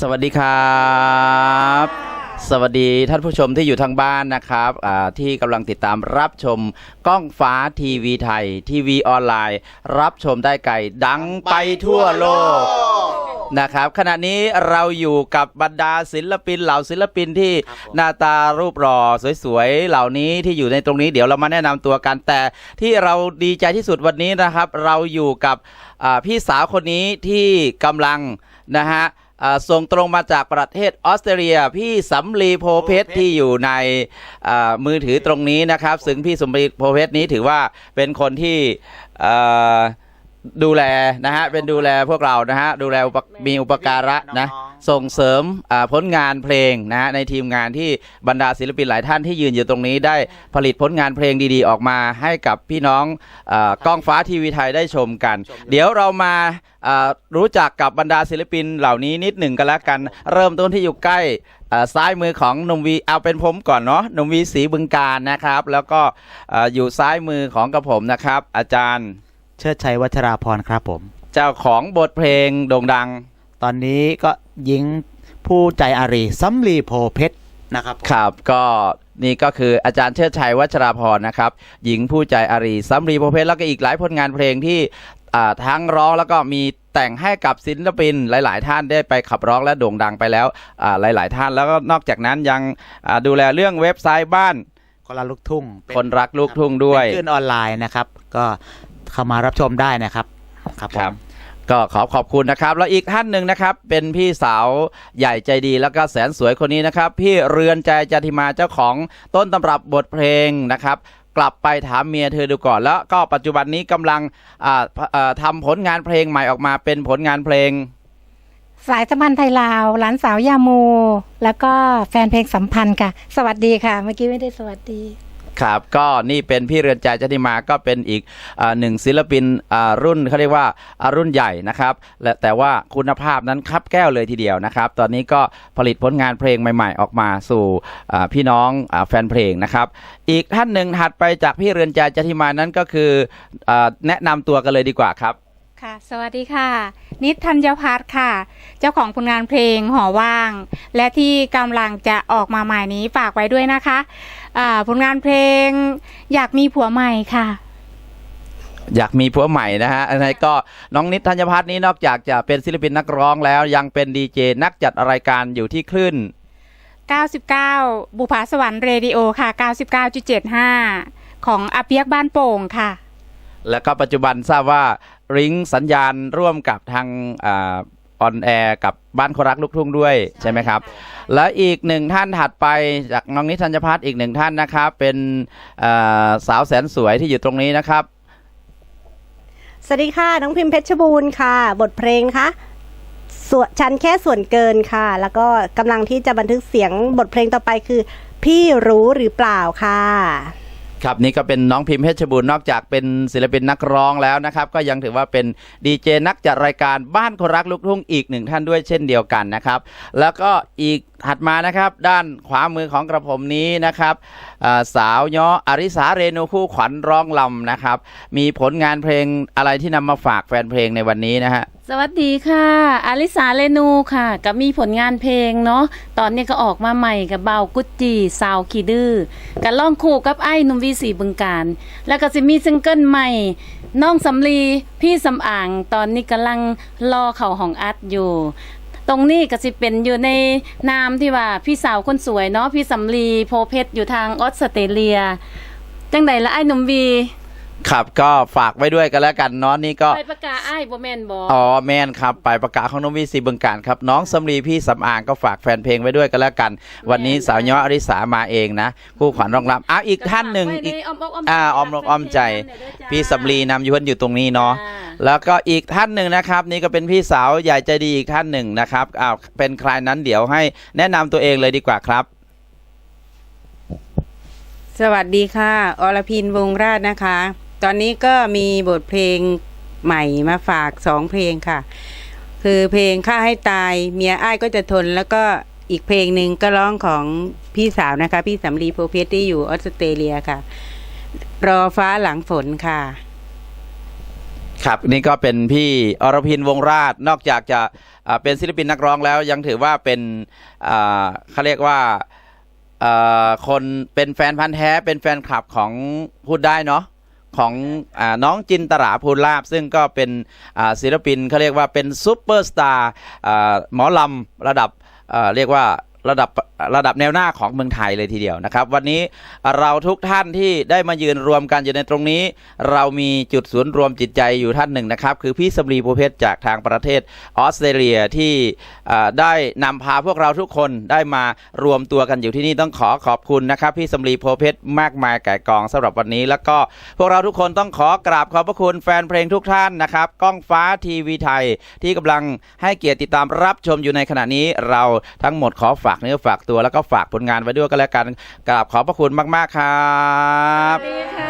สวัสดีครับ สวัสดีท่านผู้ชมที่อยู่ทางบ้านนะครับอ่าที่กำลังติดตามรับชมกล้องฟ้าทีวีไทย ทีวีออนไลน์ รับชมได้ไกลดังไปทั่วโลกนะครับขณะนี้เราอยู่กับบรรดาศิลปินเหล่าศิลปินที่หน้าตารูปหล่อสวยๆเหล่านี้ที่อยู่ในตรงนี้เดี๋ยวเรามาแนะนำตัวกันแต่ที่เราดีใจที่สุดวันนี้นะครับ เราอยู่กับอ่าพี่สาวคนนี้ที่กำลังนะฮะอ่า ส่งตรงมาจากประเทศออสเตรเลีย พี่สำลีโพเพชรที่อยู่ในมือถือตรงนี้นะครับ ซึ่งพี่สำลีโพเพชรนี้ถือว่าเป็นคนที่ดูแลนะฮะเป็นดูแลพวกเรานะฮะดูแลมีอุปการะนะ ส่งเสริมอ่าผลงานเพลงนะฮะในทีมงานที่บรรดาศิลปินหลายท่านที่ยืนอยู่ตรงนี้ได้ผลิตผลงานเพลงดีๆ ออกมาให้กับพี่น้องอากล้องฟ้าทีวีไทยได้ชมกัน เดี๋ยวเรามาอ่ารู้จักกับบรรดาศิลปินเหล่านี้นิดหนึ่งกันแล้วกัน เริ่มต้นที่อยู่ใกล้อ่าซ้ายมือของหนุ่มวีเอาเป็นผมก่อนเนาะหนุ่มวีสีบึงการนะครับ แล้วก็อ่าอยู่ซ้ายมือของกระผมนะครับ อาจารย์เชิดชัยวัชราพรครับผม เจ้าของบทเพลงโด่งดัง ตอนนี้ก็ หญิงผู้ใจอารีซัมลีโพเพชรนะครับผมครับก็นี่ก็คืออาจารย์เชิดชัยวัชราพรนะครับ หญิงผู้ใจอารีซัมรีโพเพชรแล้วก็อีกหลายผลงานเพลงที่อ่าทั้งร้องแล้วก็มีแต่งให้กับศิลปินหลาย ๆ ท่านได้ไปขับร้องและโด่งดังไปแล้วอ่าหลาย ๆ ท่านแล้วก็นอกจากนั้นยังอ่าดูแลเรื่องเว็บไซต์บ้านคนรักลูกทุ่งเป็คนรักลูกทุ่งด้วยเป็นคลื่นออนไลน์นะครับ ก็เข้ามารับชมได้นะครับครับผครับม ก็ขอขอบคุณนะครับ แล้วอีกท่านหนึ่งนะครับ เป็นพี่สาวใหญ่ใจดีแล้วก็แสนสวยคนนี้นะครับ พี่เรือนใจจันทิมาเจ้าของต้นตำรับบทเพลงนะครับ กลับไปถามเมียเธอดูก่อน แล้วก็ปัจจุบันนี้กำลังอ่าอ่าทำผลงานเพลงใหม่ออกมาเป็นผลงานเพลง สายสัมพันธ์ไทยลาวหลานสาวยาโมแล้วก็แฟนเพลงสัมพันธ์ค่ะ สวัสดีค่ะ เมื่อกี้ไม่ได้สวัสดี ครับก็นี่เป็นพี่เรือนใจจันทิมาก็เป็นอีกอหนึ่งศิลปินรุ่นเขาเรียกว่าอรุ่นใหญ่นะครับและแต่ว่าคุณภาพนั้นคับแก้วเลยทีเดียวนะครับ ตอนนี้ก็ผลิตผลงานเพลงใหม่ๆ ออกมาสู่พี่น้องอแฟนเพลงนะครับ อีกท่านหนึ่งถัดไปจากพี่เรือนใจจันทิมานั้นก็คืออแนะนำตัวกันเลยดีกว่าครับ ค่ะ สวัสดีค่ะ นิดธัญพัฒน์ค่ะ เจ้าของผลงานเพลงหอว่าง และที่กำลังจะออกมาใหม่นี้ฝากไว้ด้วยนะคะอ่าผลงานเพลงอยากมีผัวใหม่ค่ะอยากมีผัวใหม่นะฮะอันนี้ก็น้องนิดธัญพัฒน์นี้นอกจากจะเป็นศิลปินนักร้องแล้วยังเป็นดีเจนักจัดรายการอยู่ที่คลื่น 99 บุภาสวรรค์เรดิโอค่ะ 99.75 ของอาเปียกบ้านโป่งค่ะ แล้วก็ปัจจุบันทราบว่า ริงสัญญาณร่วมกับทางออนแอร์กับบ้านคนรักลูกทุ่งด้วยใช่ไหมครับ และอีกหนึ่งท่านถัดไปจากน้องนิทัญพัฒน์อีกหนึ่งท่านนะครับ เป็นอ่าสาวแสนสวยที่อยู่ตรงนี้นะครับ สวัสดีค่ะ น้องพิมพ์เพชรบูรณ์ค่ะ บทเพลงนะคะส่วนฉันแค่ส่วนเกินค่ะ แล้วก็กำลังที่จะบันทึกเสียงบทเพลงต่อไปคือ พี่รู้หรือเปล่าค่ะ ครับนี่ก็เป็นน้องพิมพ์เพชรบูรณ์นอกจากเป็นศิลปินนักร้องแล้วนะครับ ก็ยังถือว่าเป็นดีเจนักจัดรายการบ้านคนรักลูกทุ่งอีกหนึ่งท่านด้วยเช่นเดียวกันนะครับ แล้วก็อีกถัดมานะครับด้านขวามือของกระผมนี้นะครับสาวย้ออริสาเรนูคู่ขวัญร้องลำนะครับ มีผลงานเพลงอะไรที่นำมาฝากแฟนเพลงในวันนี้นะฮะ สวัสดีค่ะอลิสาเรนูค่ะ ก็มีผลงานเพลงเนาะ ตอนนี้ก็ออกมาใหม่กับเบากุจจีสาวขีดื้อกันล่องคู่กับไอ้นุ่มวีสีบึงการ แล้วก็จะมีซิงเกิลใหม่ น้องสำลี พี่สำอ่าง ตอนนี้กำลังรอเข่าของอัดอยู่ ตรงนี้ก็สิเป็นอยู่ในนามที่ว่าพี่สาวคนสวยเนาะ พี่สำลีโพเพชรอยู่ทางออสเตรเลีย จังใดละไอ้นุ่มวี ครับก็ฝากไว้ด้วยกันแล้วกันเนาะนี่ก็ไปประกาศไอ้บ่แม่นบ่อ๋อแมนครับไปประกาศของน้องวีสีบึงการครับน้องสำลีพี่สำอางก็ฝากแฟนเพลงไว้ด้วยกันแล้วกัน วันนี้สาวย้ออริสามาเองนะคู่ขวัญร้องรำอ้าวอีกท่านหนึ่งอีกอ่าออมอกอ้อมใจ พี่สำลีนำยวนอยู่ตรงนี้เนาะแล้วก็อีกท่านหนึ่งนะครับ นี่ก็เป็นพี่สาวใหญ่ใจดีอีกท่านหนึ่งนะครับอ้าวเป็นใครนั้นเดี๋ยวให้แนะนำตัวเองเลยดีกว่าครับสวัสดีค่ะ อรพินวงราชนะคะ ตอนนี้ก็มีบทเพลงใหม่มาฝากสองเพลงค่ะ คือเพลงฆ่าให้ตายเมียอ้ายก็จะทน แล้วก็อีกเพลงหนึ่งก็ร้องของพี่สาวนะคะ พี่สำลีโพเพชรที่อยู่ออสเตรเลียค่ะ รอฟ้าหลังฝนค่ะ ครับนี่ก็เป็นพี่อรพินวงราชนอกจากจะเป็นศิลปินนักร้องแล้วยังถือว่าเป็นอ่าเขาเรียกว่าอ่าคนเป็นแฟนพันธ์แท้เป็นแฟนคลับของพูดได้เนาะ ของอน้องจินตราภูลาบ ซึ่งก็เป็นศิลปินเขาเรียกว่าเป็นซูเปอร์สตาร์หมอลำระดับเรียกว่าระดับ ระดับแนวหน้าของเมืองไทยเลยทีเดียวนะครับ วันนี้เราทุกท่านที่ได้มายืนรวมกันอยู่ในตรงนี้ เรามีจุดศูนย์รวมจิตใจอยู่ท่านหนึ่งนะครับ คือพี่สำลีภูเพชรจากทางประเทศออสเตรเลียที่ได้นำพาพวกเราทุกคนได้มารวมตัวกันอยู่ที่นี่ต้องขอขอบคุณนะครับ พี่สำลีโพเพชรมากมายไก่กองสำหรับวันนี้ แล้วก็พวกเราทุกคนต้องขอกราบขอบพระคุณแฟนเพลงทุกท่านนะครับก้องฟ้าทีวีไทยที่กำลังให้เกียรติติดตามรับชมอยู่ในขณะนี้ เราทั้งหมดขอฝากเนื้อฝากตัวแล้วก็ฝากผลงานไว้ด้วยก็แล้วกันกราบขอบพระคุณมาก ๆ ครับสวัสดีค่ะ